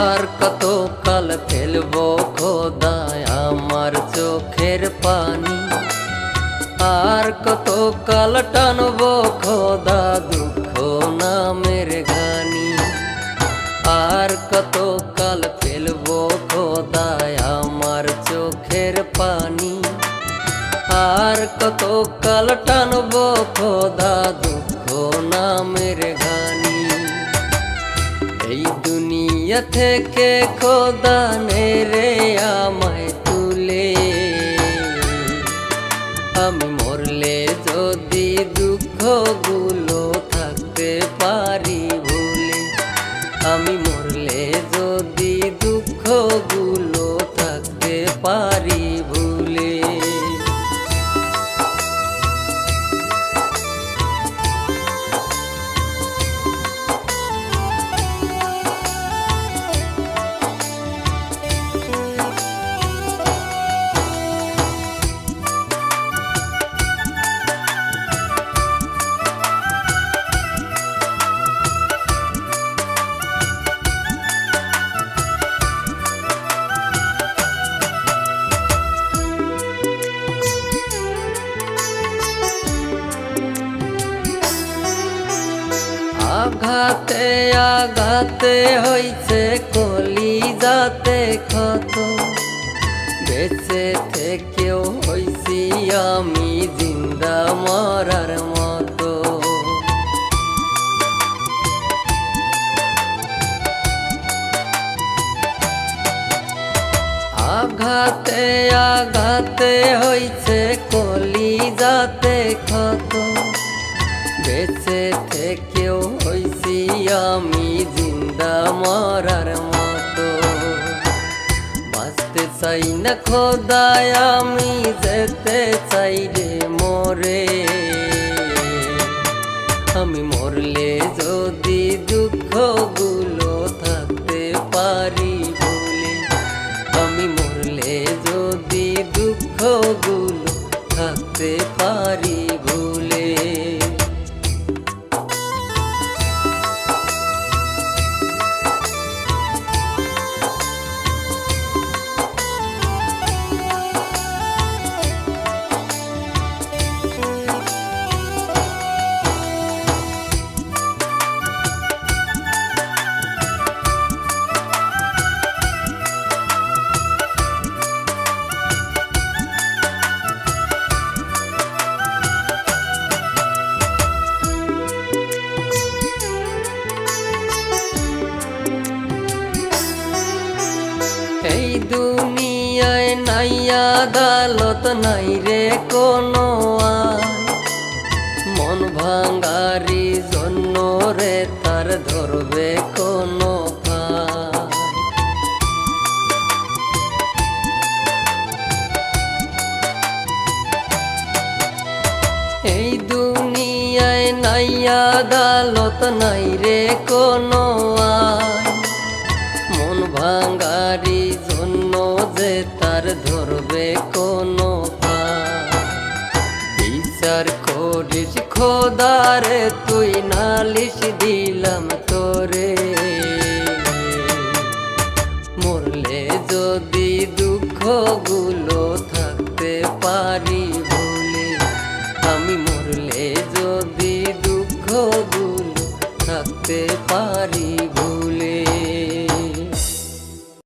আর কত কাল ফেলব খোদায় আমার চোখের পানি। আর কত কাল টানব খোদা দুঃখ নামের গানি আর কত কাল ফেলব খোদায় আমার চোখের পানি। আর কত কাল টানব খোদা দুঃখ দুনিয়া থেকে খোদা রে আমায় তুলে। আমি মরলে যদি দুঃখগুলো থাকতে পারি ভুলে আমি আঘাতে আঘাতে হইছে কলি যাতে ক্ষত। বেঁচে থেকেও হইছি আমি জিন্দা মরার মতো। আঘাতে আঘাতে হইছে কলি যাতে ক্ষত। বেঁচে থেকেও আমি জিন্দা মরার মতো। বাঁচতে চাই না খোদায় আমি যেতে চাই রে মরে। আমি দুনিয়ায় নাই আদালত, নাই রে কোনো মন ভাঙ্গারি জন্য রে তার ধরবে কোনো। এই দুনিয়ায় নাই আদালত, নাই রে কোনো খোদারে তুই নালিশ দিলাম তোরে। মরলে যদি দুঃখগুলো